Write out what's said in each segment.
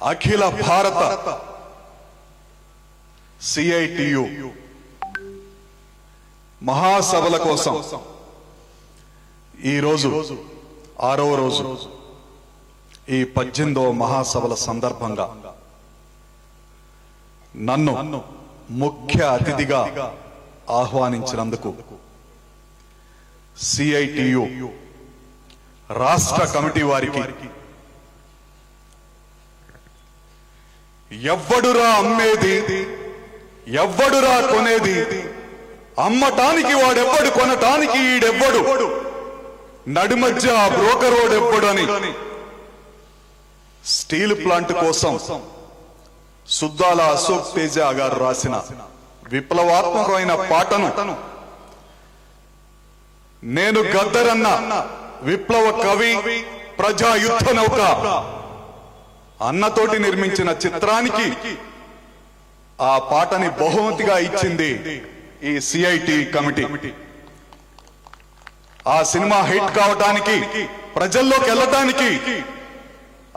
అఖిల భారత సిఐటియు మహాసభల కోసం ఈరోజు ఆరో రోజు ఈ పద్దెనిమిదవ మహాసభల సందర్భంగా నన్ను ముఖ్య అతిథిగా ఆహ్వానించినందుకు సిఐటియు రాష్ట్ర కమిటీ వారికి ఎవ్వడురా అమ్మేది? ఎవ్వడురా కొనేది? అమ్మటానికి వాడెవ్వడు కొనటానికి ఈడెవ్వడు? నడిమధ్య ఆ బ్రోకరోడెవ్వడు అని స్టీల్ ప్లాంట్ కోసం సుద్దాల అశోక్ తేజ గారు రాసిన విప్లవాత్మకమైన పాటను నేను గద్దరన్న విప్లవ కవి ప్రజా యుద్ధ నౌక అన్నతోటి నిర్మించిన చిత్రానికి ఆ పాటని బహుమతిగా ఇచ్చింది ఈ సిఐటి కమిటీ. ఆ సినిమా హిట్ కావటానికి ప్రజల్లోకి వెళ్ళటానికి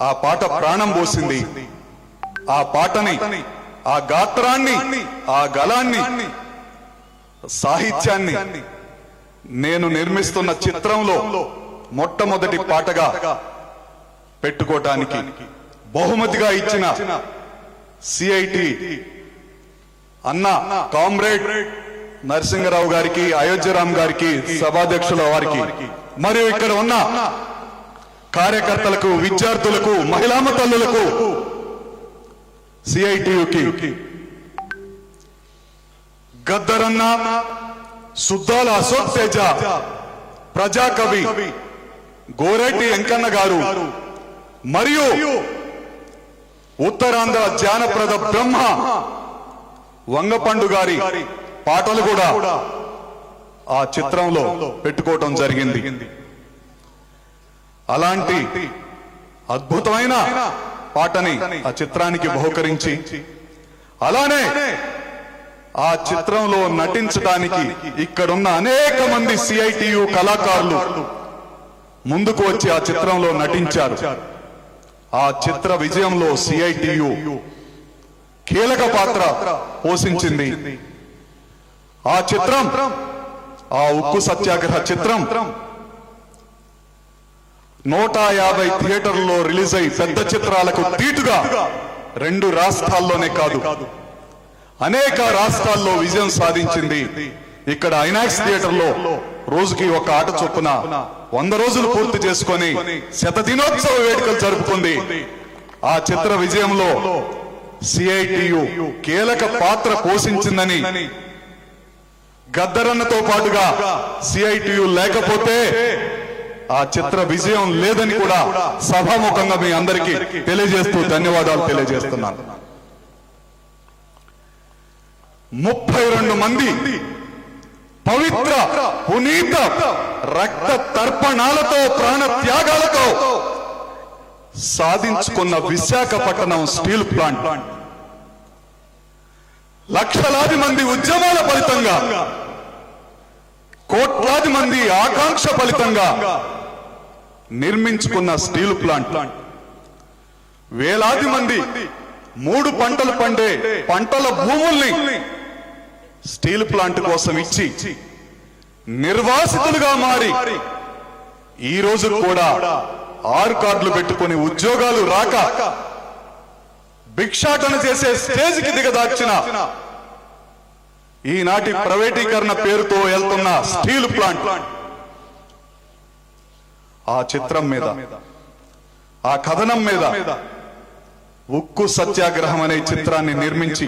ఆ పాట ప్రాణం పోసింది. ఆ పాటని ఆ గాత్రాన్ని ఆ గలాన్ని సాహిత్యాన్ని నేను నిర్మిస్తున్న చిత్రంలో మొట్టమొదటి పాటగా పెట్టుకోవటానికి బహుమతిగా ఇచ్చిన సిఐటి అన్న కామ్రేడ్ నరసింహరావు గారికి అయోధ్యరామ్ గారికి సభాధ్యక్షుల వారికి మరియు ఇక్కడ ఉన్న కార్యకర్తలకు విద్యార్థులకు మహిళామ తల్లులకు సిఐటియుకి గద్దరన్న సుద్దాల అశోక్ తేజ ప్రజాకవి గోరెడ్డి వెంకన్న గారు మరియు ఉత్తరాంధ్ర జానప్రద బ్రహ్మ వంగపండు గారి పాటలు కూడా ఆ చిత్రంలో పెట్టుకోవటం జరిగింది. అలాంటి అద్భుతమైన పాటని ఆ చిత్రానికి బహుకరించి అలానే ఆ చిత్రంలో నటించడానికి ఇక్కడున్న అనేక మంది సిఐటియు కళాకారులు ముందుకు వచ్చి ఆ చిత్రంలో నటించారు. ఆ చిత్ర విజయంలో సిఐటియు కీలక పాత్ర పోషించింది. ఆ చిత్రం ఆ ఉక్కు సత్యాగ్రహ చిత్రం నూట యాభై థియేటర్లో రిలీజ్ అయి పెద్ద చిత్రాలకు తీటుగా రెండు రాష్ట్రాల్లోనే కాదు అనేక రాష్ట్రాల్లో విజయం సాధించింది. ఇక్కడ ఐనాక్స్ థియేటర్లో రోజుకి ఒక ఆట చొప్పున వంద రోజులు పూర్తి చేసుకొని శత దినోత్సవ వేడుకలు జరుపుకుంది. ఆ చిత్ర విజయంలో సిఐటియు కీలక పాత్ర పోషించిందని గద్దరన్నతో పాటుగా సిఐటియు లేకపోతే ఆ చిత్ర విజయం లేదని కూడా సభాముఖంగా మీ అందరికీ తెలియజేస్తూ ధన్యవాదాలు తెలియజేస్తున్నాను. ముప్పై రెండు మంది పవిత్ర పునీత రక్త తర్పణాలతో ప్రాణ త్యాగాలతో సాధించుకున్న విశాఖపట్నం స్టీల్ ప్లాంట్. లక్షలాది మంది ఉద్యమాల ఫలితంగా కోట్లాది మంది ఆకాంక్ష ఫలితంగా నిర్మించుకున్న స్టీల్ ప్లాంట్. వేలాది మంది మూడు పంటలు పండే పంటల భూముల్ని స్టీల్ ప్లాంట్ కోసం ఇచ్చి నిర్వాసితులుగా మారి ఈ రోజు కూడా ఆరు కార్డులు పెట్టుకుని ఉద్యోగాలు రాక భిక్షాటన చేసే స్టేజ్కి దిగదార్చిన ఈనాటి ప్రైవేటీకరణ పేరుతో వెళ్తున్న స్టీల్ ప్లాంట్. ఆ చిత్రం మీద ఆ కథనం మీద ఉక్కు సత్యాగ్రహం అనే చిత్రాన్ని నిర్మించి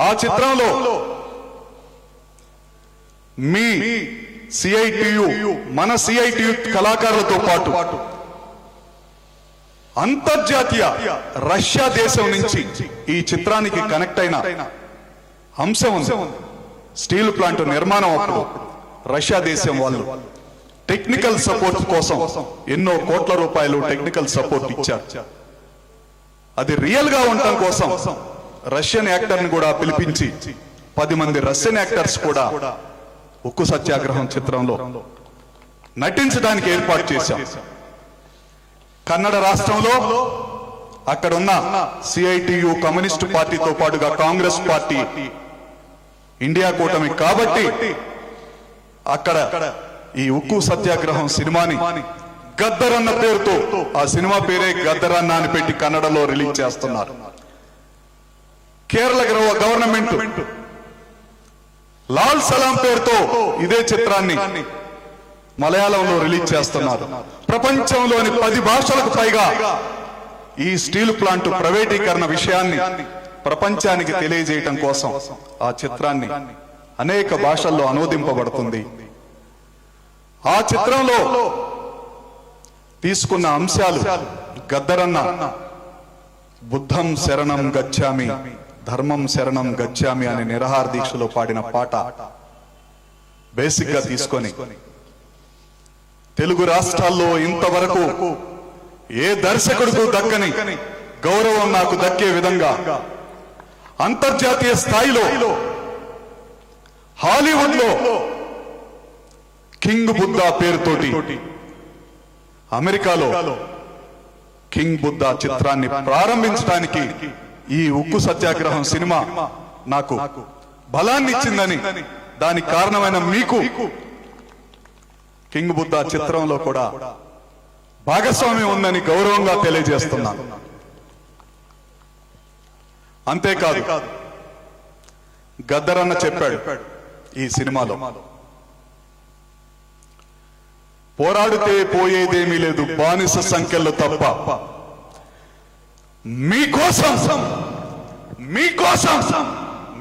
ఆ చిత్రంలో మీ సిఐటియు మన సిఐటియు కళాకారులతో పాటు అంతర్జాతీయ రష్యా దేశం నుంచి ఈ చిత్రానికి కనెక్ట్ అయిన అంశం ఉంది. స్టీల్ ప్లాంట్ నిర్మాణం అప్పుడు రష్యా దేశం వాళ్ళు టెక్నికల్ సపోర్ట్ కోసం ఎన్నో కోట్ల రూపాయలు టెక్నికల్ సపోర్ట్ ఇచ్చారు. అది రియల్గా ఉండటం కోసం రష్యన్ యాక్టర్ని కూడా పిలిపించి పది మంది రష్యన్ యాక్టర్స్ కూడా ఉక్కు సత్యాగ్రహం చిత్రంలో నటించడానికి ఏర్పాటు చేశాం. కన్నడ రాష్ట్రంలో అక్కడున్న సిఐటియు కమ్యూనిస్టు పార్టీతో పాటుగా కాంగ్రెస్ పార్టీ ఇండియా కూటమి కాబట్టి అక్కడ ఈ ఉక్కు సత్యాగ్రహం సినిమాని గద్దరన్న పేరుతో ఆ సినిమా పేరే గద్దరన్న అని పెట్టి కన్నడలో రిలీజ్ చేస్తున్నారు. కేరళ గవ- గవర్నమెంట్. లాల్ సలాం పేరుతో ఇదే చిత్రాన్ని మలయాళంలో రిలీజ్ చేస్తున్నారు. ప్రపంచంలోని పది భాషలకు పైగా ఈ స్టీల్ ప్లాంట్ ప్రైవేటీకరణ విషయాన్ని ప్రపంచానికి తెలియజేయటం కోసం ఆ చిత్రాన్ని అనేక భాషల్లో అనువదింపబడుతుంది. ఆ చిత్రంలో తీసుకున్న అంశాలు గద్దరన్న. బుద్ధం శరణం గచ్చామి. ధర్మం శరణం గచ్చామి అనే నిరహార దీక్షలో పాడిన పాట బేసిక్గా తీసుకొని తెలుగు రాష్ట్రాల్లో ఇంతవరకు ఏ దర్శకుడికి దక్కని గౌరవం నాకు దక్కే విధంగా అంతర్జాతీయ స్థాయిలో హాలీవుడ్లో కింగ్ బుద్ధా పేరుతోటి అమెరికాలో కింగ్ బుద్ధా చిత్రాన్ని ప్రారంభించడానికి ఈ ఉక్కు సత్యాగ్రహం సినిమా నాకు బలాన్ని ఇచ్చిందని. దానికి కారణమైన మీకు కింగ్ బుద్ధ చిత్రంలో కూడా భాగస్వామ్యం ఉందని గౌరవంగా తెలియజేస్తున్నాను. అంతేకాదు గద్దరన్న చెప్పాడు ఈ సినిమాలో. పోరాడితే పోయేదేమీ లేదు బానిస సంఖ్యలు తప్ప. మీకోసం మీకోసం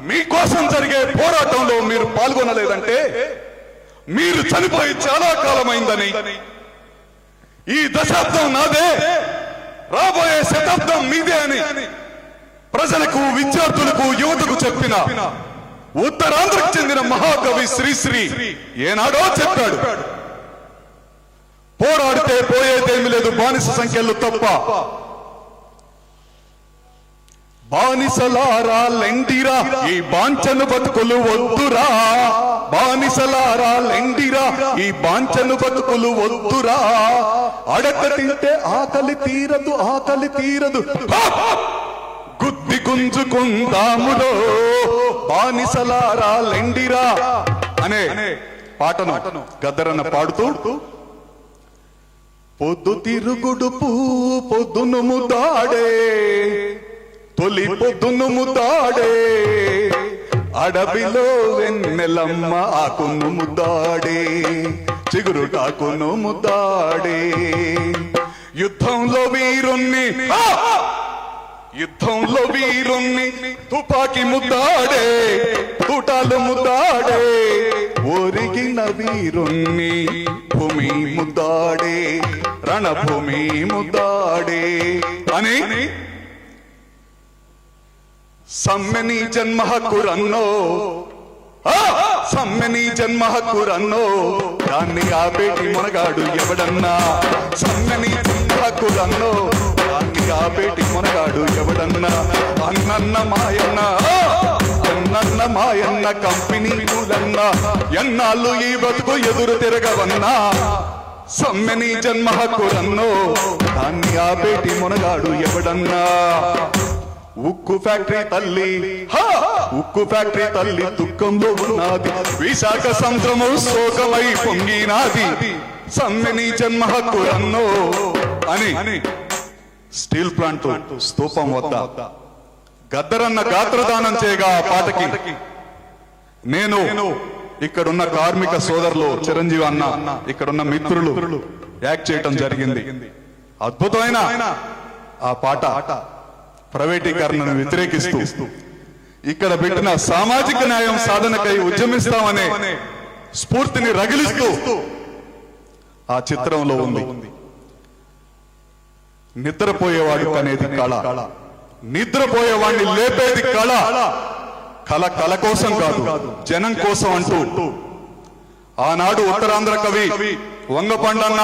మీకోసం జరిగే పోరాటంలో మీరు పాల్గొనలేదంటే మీరు చనిపోయి చాలా కాలమైందని ఈ దశాబ్దం నాదే రాబోయే శతాబ్దం మీదే అని ప్రజలకు విద్యార్థులకు యువతకు చెప్పిన ఉత్తరాంధ్రకు చెందిన మహాకవి శ్రీశ్రీ ఏనాడో చెప్పాడు. పోరాడితే పోయేదేమి లేదు బానిస సంఖ్యలు తప్ప బానిసలారా లెండిరా ఈ బాంచను బతుకులు వద్దురా. బానిసలారా లెండిరా ఈ బాంచను బతుకులు వద్దురా. అడక తింటే ఆకలి తీరదు ఆకలి తీరదు! గుద్ది గుంజుకుందాములో బానిసలారా లెండిరా అనే పాటను గద్దరన్న పాడుతూ పొద్దు తిరుగుడు పూ పొద్దును ముదాడే తొలి పొద్దును ముదాడే అడవిలో వెన్నెలమ్మ ఆకును ముద్దాడే. చిగురుటాకును ముద్దాడే. యుద్ధంలో వీరుణ్ణి యుద్ధంలో వీరుణ్ణి తుపాకి ముద్దాడే. తుటాలు ముద్దాడే. ఒరిగిన వీరుణ్ణి భూమి ముద్దాడే. రణభూమి ముద్దాడే. అని సమ్మెని జన్మ హక్కురన్నో సమ్మెని జన్మ హక్కురన్నో దాన్ని ఆపేటి మునగాడు ఎవడన్నా? సమ్మెని జన్మ హక్కురన్నో దాన్ని ఆపేటి మునగాడు ఎవడన్నా? అన్నన్న మాయన్న. అన్నన్న మాయన్న కంపెనీ కూలన్నా. ఎన్నాళ్ళు ఈ బతుకు ఎదురు తిరగవన్నా? సమ్మెని జన్మ హక్కురన్నో దాన్ని ఆపేటి మునగాడు ఎవడన్నా? ఉక్కు ఫ్యాక్టరీ తల్లి. ఉక్కు ఫ్యాక్టరీ తల్లి దుఃఖంలో ఉన్నది. విశాఖ సముద్రము శోకమై పొంగినాది. సమ్మెని జన్మ హక్కు అన్నో అని. స్టీల్ ప్లాంట్ స్తూపం వద్ద. గద్దరన్న గాత్రదానం చేయగా ఆ పాటకి నేను ఇక్కడున్న కార్మిక సోదరులు చిరంజీవి అన్న ఇక్కడున్న మిత్రులు యాక్ట్ చేయటం జరిగింది. అద్భుతమైన ఆ పాట. ప్రైవేటీకరణను వ్యతిరేకిస్తూ ఇక్కడ పెట్టిన సామాజిక న్యాయం సాధనకై ఉద్యమిస్తామనే స్ఫూర్తిని రగిలిస్తూ ఆ చిత్రంలో ఉంది. నిద్రపోయేవాడు అనేది కళ. నిద్రపోయేవాడిని లేపేది కళ. కళ. కళ కోసం కాదు. జనం కోసం అంటూ. ఆనాడు ఉత్తరాంధ్ర కవి వంగపండన్న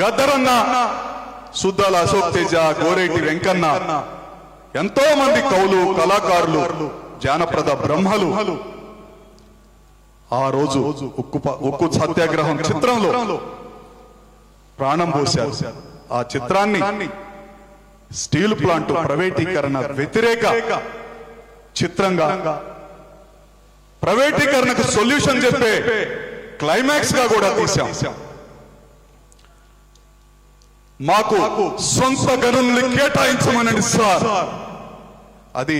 గద్దరన్న సుద్దాల అశోక్ తేజ గోరేటి వెంకన్న. ఎంతో మంది కవులు కళాకారులు జానప్రద బ్రహ్మలు. ఆ రోజు ఉక్కు ఉక్కు సత్యాగ్రహం చిత్రంలో ప్రాణం పోశారు. ఆ చిత్రాన్ని స్టీల్ ప్లాంట్ ప్రైవేటీకరణ వ్యతిరేక చిత్రంగా ప్రైవేటీకరణకు సొల్యూషన్ చెప్పే క్లైమాక్స్గా కూడా తీసాం మాకు సొంత గనుల్ని కేటాయించమనండి సార్. అది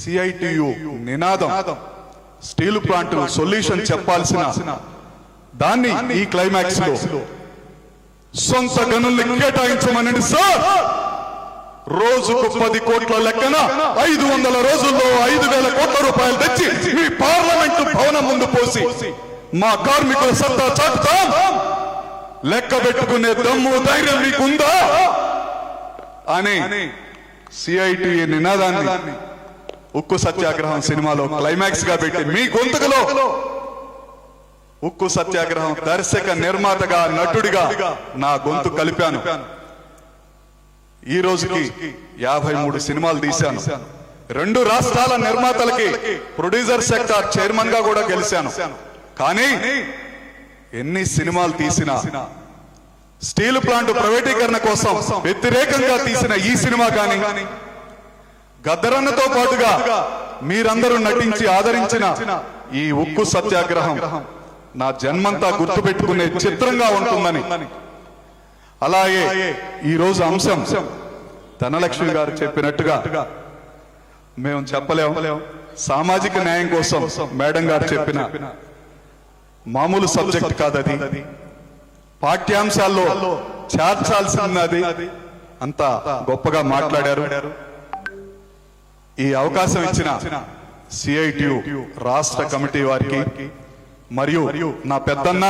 సిఐటియు నినాదం. స్టీల్ ప్లాంట్ సొల్యూషన్ చెప్పాల్సిన దాన్ని ఈ క్లైమాక్స్లో సొంత గనుల్ని కేటాయించమనండి సార్. రోజుకు పది కోట్ల లెక్కన ఐదు వందల రోజుల్లో ఐదు వేల కోట్ల రూపాయలు తెచ్చి మీ పార్లమెంటు భవనం ముందు పోసి మా కార్మికుల సత్తా చాటుతాం. లెక్క పెట్టుకునే దమ్ము ధైర్యం మీకుందా అని సిఐటి నినాదాన్ని ఉక్కు సత్యాగ్రహం సినిమాలో క్లైమాక్స్గా పెట్టి మీ గొంతుకులో ఉక్కు సత్యాగ్రహం దర్శక నిర్మాతగా నటుడిగా నా గొంతు కలిపాను. ఈ రోజుకి యాభై మూడు సినిమాలు తీశాను. రెండు రాష్ట్రాల నిర్మాతలకి ప్రొడ్యూసర్ సెక్టార్ చైర్మన్గా కూడా గెలిచాను. కానీ ఎన్ని సినిమాలు తీసినా స్టీల్ ప్లాంట్ ప్రైవేటీకరణ కోసం వ్యతిరేకంగా తీసిన ఈ సినిమా కానీ గద్దరన్నతో పాటుగా మీరందరూ నటించి ఆదరించిన ఈ ఉక్కు సత్యాగ్రహం నా జన్మంతా గుర్తుపెట్టుకునే చిత్రంగా ఉంటుందని. అలాగే ఈ రోజు అంశం ధనలక్ష్మి గారు చెప్పినట్టుగా మేము చెప్పలేము సామాజిక న్యాయం కోసం మేడం గారు చెప్పిన మామూలు సబ్జెక్ట్ కాదది. పాఠ్యాంశాల్లో చేర్చాల్సినది అంత గొప్పగా మాట్లాడారు. ఈ అవకాశం ఇచ్చిన సిఐటియు రాష్ట్ర కమిటీ వారికి మరియు నా పెద్దన్న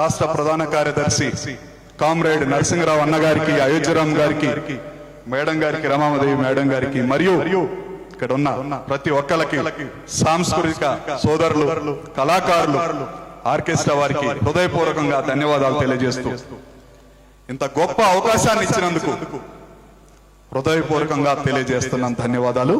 రాష్ట్ర ప్రధాన కార్యదర్శి కామ్రేడ్ నరసింహరావు అన్న గారికి అయోధ్యరామ్ గారికి మేడం గారికి రమామదేవి మేడం గారికి మరియు ఇక్కడ ఉన్న ప్రతి ఒక్కరికి సాంస్కృతిక సోదరులు కళాకారులు ఆర్కెస్ట్రా వారికి హృదయపూర్వకంగా ధన్యవాదాలు తెలియజేస్తూ ఇంత గొప్ప అవకాశాన్ని ఇచ్చినందుకు హృదయపూర్వకంగా తెలియజేస్తున్నాను. ధన్యవాదాలు.